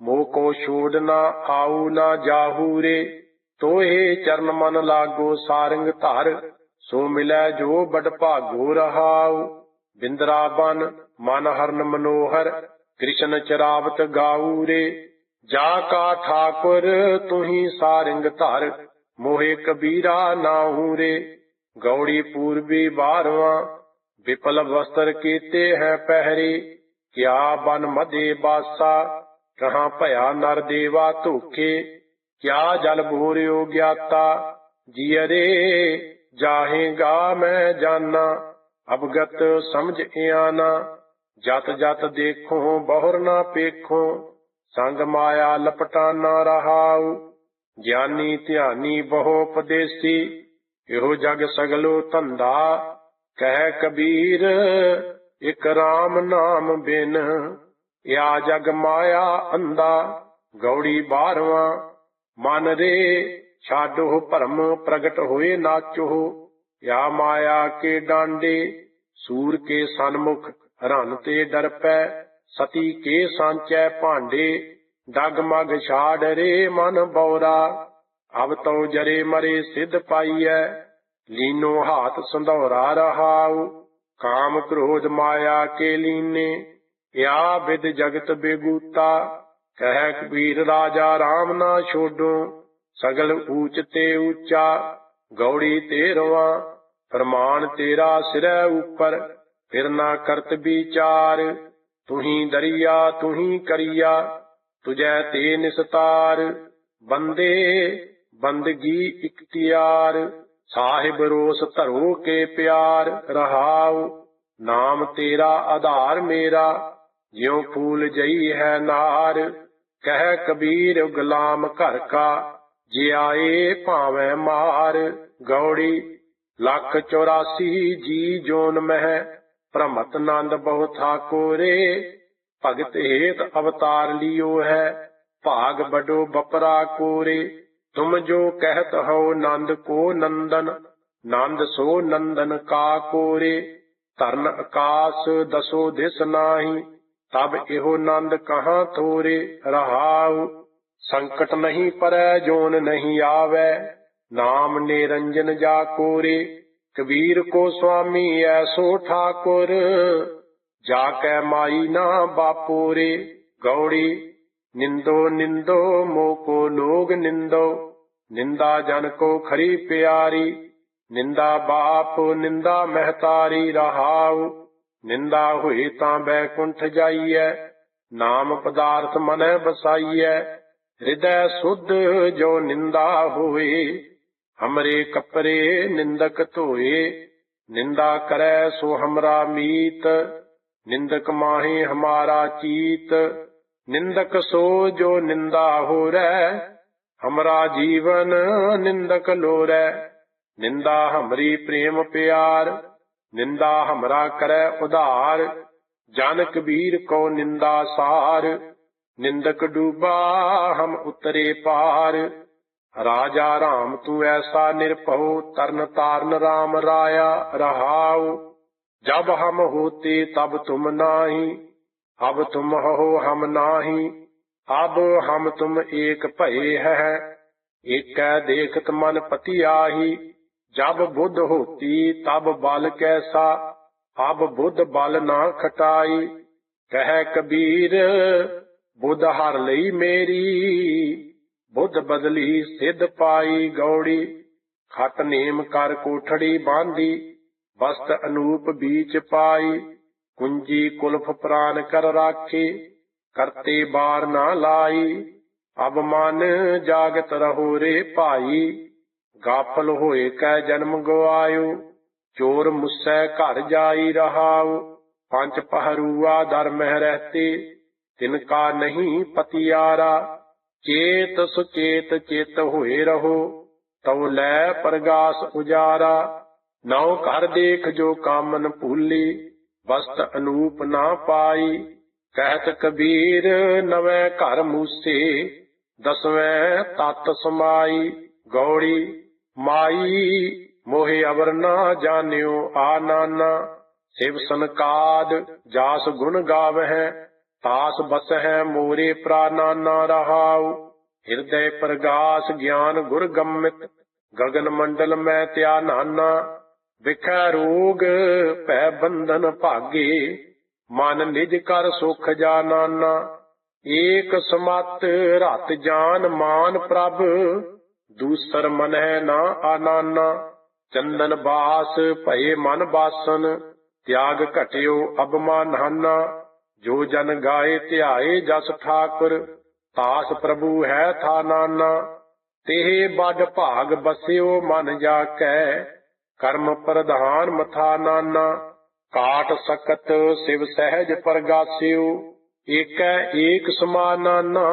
ਮੋਹ ਕੋ ਛੋੜ ਨਾ ਆਉ ਨਾ ਜਾਹੂ ਰੇ। ਤੋਏ ਚਰਨ ਮਨ ਲਾਗੋ ਸਾਰੰਗ ਧਰ, ਸੋ ਮਿਲੈ ਜੋ ਬੜ ਭਾਗੋ ਰਹਾਉ। ਬਿੰਦਰਾ ਬਨ, ਮਨ ਹਰਨ ਮਨੋਹਰ, ਕ੍ਰਿਸ਼ਨ ਚਰਾਵਤ ਗਾਉ ਰੇ। ਜਾ ਕਾ ਠਾਕੁਰ, ਤੁਹੀ ਸਾਰਿੰਗ ਧਰ, ਮੋਹੇ ਕਬੀਰਾ ਨਾਹੂ ਰੇ। ਗੌੜੀ ਪੂਰਬੀ ਬਾਰਵਾ, ਵਿਪਲ ਵਸਤਰ ਕੀਤੇ ਹੈ ਪਹਿਰੇ। ਕਿਆ ਬਨ ਮਦੇ ਬਾਸਾ ਕਹਾਂ ਭਇਆ ਨਰ ਦੇਵਾ ਧੋਖੇ। ਕਿਆ ਜਲ ਭੂਰਿਓ ਗਿਆਤਾ ਜੀਅਰੇ ਜਾਹੇਗਾ ਮੈਂ ਜਾਨਾ। ਅਬਗਤ ਸਮਝ ਇਆਨਾ, ਜਤ ਜਤ ਦੇਖੋ, ਬਹੁਰ ਨਾ ਪੇਖੋ। ਸੰਗ ਮਾਇਆ ਲਪਟਾ ਨਾ ਰਹਾਉ, ਗਿਆਨੀ ਧਿਆਨੀ ਬਹੁ ਉਪਦੇਸੀ, ਇਹੋ ਜਗ ਸਗਲੋ ਧੰਦਾ, ਕਹਿ ਕਬੀਰ, ਇਕ RAM ਨਾਮ ਬਿਨ। ਆ ਜਗ ਮਾਇਆ ਅੰਦਾ ਗੌੜੀ ਬਾਰਵਾਂ, ਮਨ ਰੇ ਛਾਡੋ ਭਰਮ ਪ੍ਰਗਟ ਹੋਏ ਨਾਚੋ ਯਾ ਮਾਇਆ ਕੇ ਡਾਂਡੇ, ਸੂਰ ਕੇ ਸਨਮੁਖ ਰਨ ਤੇ ਡਰਪੈ ਸਤੀ ਕੇ ਸਾਂਚੈ ਭਾਂਡੇ ਡਗਮਗ ਛਾੜ ਰੇ ਮਨ ਬੌਰਾ। ਅਬ ਤਉ ਜਰੇ ਮਰੇ ਸਿਧ ਪਾਈਐ, ਲੀਨੋ ਹਾਥ ਸੰਧੌਰਾ ਰਹਾਉ। ਕਾਮ ਕ੍ਰੋਧ ਮਾਇਆ ਕੇ ਲੀਨੇ ਯਾ ਵਿਦ ਜਗਤ ਬੇਗੂਤਾ। ਕਹਿ ਕਬੀਰ ਰਾਜਾ RAM ਨਾ ਛੋਡੋ, ਸਗਲ ਊਚ ਤੇ ਊਚਾ। ਗੌੜੀ ਤੇਰਵਾ ਫਰਮਾਨ ਤੇਰਾ ਸਿਰੈ ਉਪਰ, ਫਿਰ ਨਾ ਕਰਤ ਵਿਚਾਰ। ਤੁਹੀ ਦਰਿਆ, ਤੁਹੀ ਕਰੀਆ, ਤੁਜੈ ਤੇ ਨਿਸਤਾਰ। ਬੰਦੇ, ਬੰਦਗੀ ਇਖਤਿਆਰ ਸਾਹਿਬ ਰੋਸ ਧਰੋ ਕੇ ਪਿਆਰ, ਰਹਾਉ, ਨਾਮ ਤੇਰਾ ਆਧਾਰ ਮੇਰਾ, ਜਿਉ ਫੂਲ ਜਈ ਹੈ ਨਾਰ। ਕਹਿ ਕਬੀਰ, ਗੁਲਾਮ ਘਰ ਕਾ, ਜੇ ਆਏ ਭਾਵੇਂ ਮਾਰ। ਗੌੜੀ, ਲੱਖ 84 ਜੀ ਜੋਨ ਮਹਿ ਪ੍ਰਮਤ ਨੰਦ ਬਹੁ ਠਾਕੁਰੇ, ਭਗਤ ਹੇਤ ਅਵਤਾਰ ਲਿਓ ਹੈ, ਭਾਗ ਬਡੋ ਬਪਰਾ ਕੋਰੇ। ਤੁਮ ਜੋ ਕਹਿਤ ਹੋ ਨੰਦ ਕੋ ਨੰਦਨ, ਨੰਦ ਸੋ ਨੰਦਨ ਕਾ ਕੋਰੇ। ਧਰਨ ਆਕਾਸ ਦਸੋ ਦਿਸ ਨਾਹੀ, ਤਬ ਇਹੋ ਨੰਦ ਕਹਾ ਥੋਰੇ। ਰਹਾਉ, ਸੰਕਟ ਨਹੀਂ ਪਰੈ ਜੋਨ ਨਹੀਂ ਆਵੈ, ਨਾਮ ਨਿਰੰਜਨ ਜਾ ਕੋਰੇ। ਕਬੀਰ ਕੋ ਸੁਆਮੀ ਐਸੋ ਠਾਕੁਰ ਜਾ ਕੈ ਮਾਈ ਨਾ ਬਾਪੂਰੇ ਗੌੜੀ। ਨਿੰਦੋ ਨਿੰਦੋ ਮੋ ਕੋ ਲੋਗ ਨਿੰਦੋ, ਨਿੰਦਾ ਜਨ ਕੋ ਖਰੀ ਪਿਆਰੀ। ਨਿੰਦਾ ਬਾਪ ਨਿੰਦਾ ਮਹਤਾਰੀ ਰਹਾਉ, ਨਿੰਦਾ ਹੋਏ ਤਾਂ ਬੈਕੁੰਠ ਜਾਈਐ। ਨਾਮ ਪਦਾਰਥ ਮਨੈ ਬਸਾਈਐ ਹਿਰਦੈ ਸੁਧ ਜੋ ਨਿੰਦਾ ਹੋਏ। ਹਮਰੇ ਕਪਰੇ ਨਿੰਦਕ ਧੋਏ, ਨਿੰਦਾ ਕਰੈ ਸੋ ਹਮਰਾ ਮੀਤ, ਨਿੰਦਕ ਮਾਹੇ ਹਮਾਰਾ ਚੀਤ, ਨਿੰਦਕ ਸੋ ਜੋ ਨਿੰਦਾ ਹੋਰੈ, ਹਮਰਾ ਜੀਵਨ ਨਿੰਦਕ ਲੋਰੈ, ਨਿੰਦਾ ਹਮਰੀ ਪ੍ਰੇਮ ਪਿਆਰ, ਨਿੰਦਾ ਹਮਰਾ ਕਰੈ ਉਧਾਰ, ਜਨ ਕਬੀਰ ਕੋ ਨਿੰਦਾ ਸਾਰ, ਨਿੰਦਕ ਡੂਬਾ ਹਮ ਉਤਰੇ ਪਾਰ। ਰਾਜਾ ਰਾਮ ਤੂੰ ਐਸਾ ਨਿਰਭਉ, ਤਰਨ ਤਾਰਨ ਰਾਮ ਰਾਇਆ ਰਹਾਉ। ਜਬ ਹਮ ਹੋਤੇ ਤਬ ਤੁਮ ਨਾਹੀ ਅਬ ਤੁਮ ਹੋ ਹਮ ਨਾਹੀ। ਅਬ ਹਮ ਤੁਮ ਏਕ ਭਏ ਹੈ, ਏਕੈ ਦੇਖਤ ਮਨ ਪਤੀ ਆਹੀ ਜਬ ਬੁੱਧ ਹੋਤੀ ਤਬ ਬਲ ਕੈਸਾ ਅਬ ਬੁੱਧ ਬਲ ਨਾ ਖਟਾਈ। ਕਹਿ ਕਬੀਰ, ਬੁੱਧ ਹਰ ਲਈ ਮੇਰੀ। ਬੁੱਧ ਬਦਲੀ ਸਿੱਧ ਪਾਈ ਗੌੜੀ, ਖਤ ਨੇਮ ਕਰ ਕੋਠੜੀ ਬਾਂਧੀ ਬਸਤ ਅਨੂਪ ਬੀਚ ਪਾਈ, ਕੁੰਜੀ ਕੁਲਫ ਪ੍ਰਾਨ ਕਰ ਰਾਖੇ, ਕਰਤੇ ਬਾਰ ਨਾ ਲਾਈ, ਅਬ ਮਨ ਜਾਗਤ ਰਹੋ ਰੇ ਭਾਈ, ਗਾਫਲ ਹੋਏ ਕੈ ਜਨਮ ਗਵਾਇਓ, ਚੋਰ ਮੁਸੈ ਘਰ ਜਾਈ ਰਹਾਉ, ਪੰਜ ਪਹਰੂਆ ਦਰ ਮਹਿ ਰਹਤੇ, ਤਿਨ ਕਾ ਨਹੀਂ ਪਤਿਆਰਾ ਚੇਤ ਸੁਚੇਤ ਚੇਤ ਹੋਏ ਰਹੋ, ਤਉ ਲੈ ਪ੍ਰਗਾਸ ਉਜਾਰਾ। ਨਉ ਘਰ ਦੇਖ ਜੋ ਕਾਮਨ ਭੂਲੀ, ਵਸਤ ਅਨੂਪ ਨਾ ਪਾਈ। ਕਹਿਤ ਕਬੀਰ, ਨਵੇਂ ਘਰ ਮੂਸੇ, ਦਸਵੇਂ ਤਤ ਸਮਾਈ। ਗੌੜੀ, ਮਾਈ, ਮੋਹਿ ਅਵਰ ਨਾ ਜਾਣਿਓ ਆ ਨਾਨਾ। ਸਿਵ ਸੰਕਾਦ, ਜਾਸ ਗੁਣ ਗਾਵਹਿ ਤਾਸ ਬਸਹਿ ਮੋਰੇ ਪ੍ਰਾਨਾਨਾ ਰਹਾਉ। ਹਿਰਦੈ ਪ੍ਰਗਾਸ ਗਿਆਨ ਗੁਰ ਗੰਮਿਤ। ਗਗਨ ਮੰਡਲ ਮੈਂ ਤਿਆ ਨਾਨਾ। ਵਿਖੈ ਰੋਗ ਭੈ ਬੰਧਨ ਭਾਗੇ। ਮਨ ਨਿਜ ਕਰ ਸੁਖ ਜਾ ਨਾਨਾ। ਏਕ ਸਮਤ ਰਤ ਜਾਨ ਮਾਨ ਪ੍ਰਭ। ਦੂਸਰ ਮਨਹਿ ਨਾ ਆਨਾਨਾ। ਚੰਦਨ ਬਾਸ ਭਏ ਮਨ ਬਾਸਨ। ਤਿਆਗ ਘਟਿਓ ਅਬਮਾਨਾਨਾ ਜੋ ਜਨ ਗਾਏ ਧਿਆਏ ਜਸ ਠਾਕੁਰ, ਤਾਸ ਪ੍ਰਭੂ ਹੈ ਥਾ ਨਾਨਾ। ਤੇਹ ਬਡ ਭਾਗ ਬਸਿਓ ਮਨ ਜਾ ਕੈ ਕਰਮ ਪ੍ਰਧਾਨ ਮਥਾ ਨਾਨਾ। ਕਾਟ ਸਕਤ ਸਿਵ ਸਹਿਜ ਪਰਗਾਸਿਓ, ਏਕੈ ਏਕ ਸਮਾਨਾਨਾ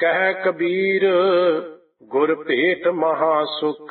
ਕਹਿ ਕਬੀਰ, ਗੁਰ ਭੇਟ ਮਹਾ ਸੁਖ।